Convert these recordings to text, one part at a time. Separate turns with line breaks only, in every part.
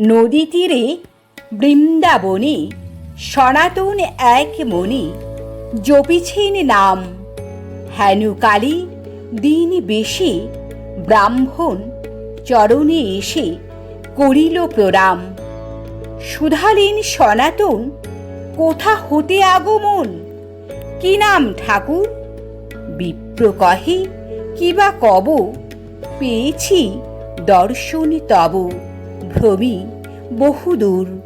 নদী তীরে বৃন্দাবনে সনাতন এক মনে জপিছেন নাম। হেনুকালী দিন বেশে ব্রাহ্মণ চরণে এসে করিল প্রণাম। সুধালেন সনাতন, কোথা হতে আগমন? কি নাম ঠাকুর? বিপ্র কহে কিবা কব? পেয়েছি দর্শন তব। ভ্রমি বহুদূর।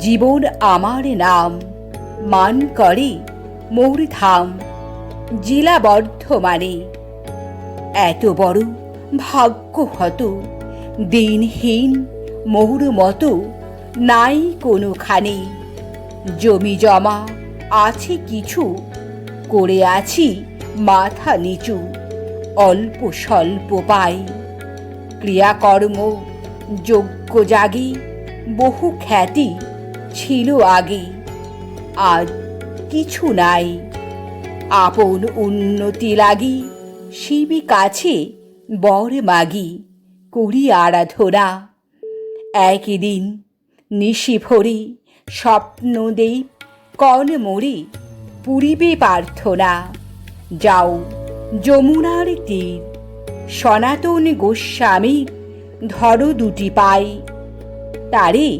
জীবন আমার নাম, মান করে মৌর ধাম বর্ধমানে। এত বড় ভাগ্য হত, দিনহীন মৌর মতো নাই কোনোখানে। জমি জমা আছে কিছু, করে আছি মাথা নিচু, অল্প স্বল্প পাই। ক্রিয়াকর্ম যোগ্য জাগি, বহু খ্যাতি ছিল আগে। আজ কিছু নাই। আপন উন্নতি লাগি, শিবি কাছে বর মাগি, করি আরাধনা। একদিন নিশি ভরি স্বপ্ন দেই, কন মরি পুরিবে প্রার্থনা। যাও যমুনার তীর, সনাতন গোস্বামী ধরো দুটি পাই। তারে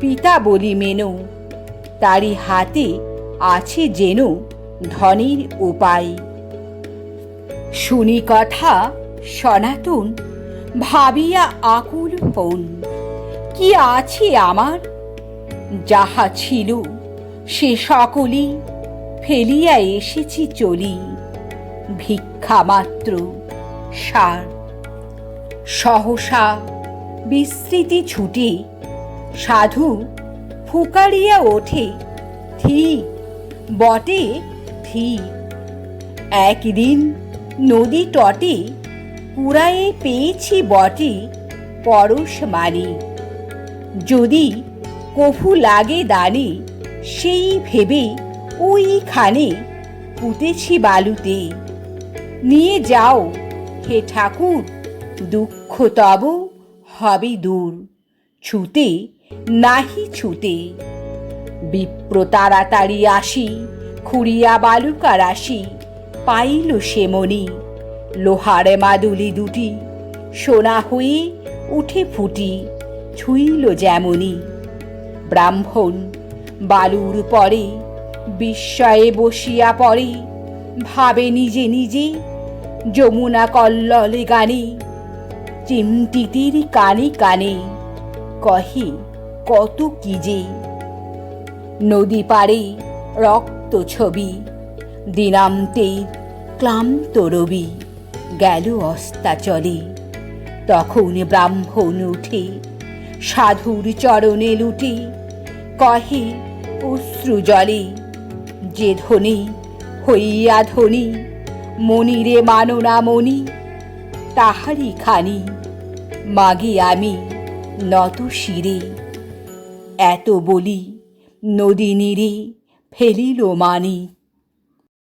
পিতা বলি মেনো, তারি হাতে আছে যেন ধনের উপায়। শুনি কথা সনাতন, ভাবিয়া আকুল হন, কি আছে আমার? যাহা ছিল সে সকলই ফেলিয়া এসেছি চলি ভিক্ষা মাত্র সার। সহসা বিস্মৃতি ছুটে। সাধু ফুকারিয়া ওঠে, থি, বটে, থি। একদিন নদী তটে পুরায়ে পেয়েছি বটে পরশ মানি যদি কফু লাগে দানে, সেই ভেবে ওইখানে পুঁতেছি বালুতে। নিয়ে যাও হে ঠাকুর দুঃখ তব হবে দূর ছুতে নাহি ছুতে বিপ্র তাড়াতাড়ি আসি, খুঁড়িয়া বালুকা রাশি পাইল সে মনি লোহারে মাদুলি দুটি, সোনা হয়ে উঠে ফুটি, ছুইল যেমনি। ব্রাহ্মণ, বালুর পরে বিস্ময়ে বসিয়া পড়ে, ভাবে নিজে নিজে যমুনা কল্ললে গানে চিমটিতির কানে কানে কহে, কত কি যে? নদী পারে রক্ত ছবি দিনান্তে ক্লান্ত রবি, গেল অস্তাচলে। তখন ব্রাহ্মণ উঠে, সাধুর চরণে লুটে, কহে, অশ্রু জলে, যে ধনী হইয়া ধনী মনিরে মাননা মনি তাহারি খানি। মাগি আমি নত শিরে। এত বলি নদী নিরে ফেলিল মানিক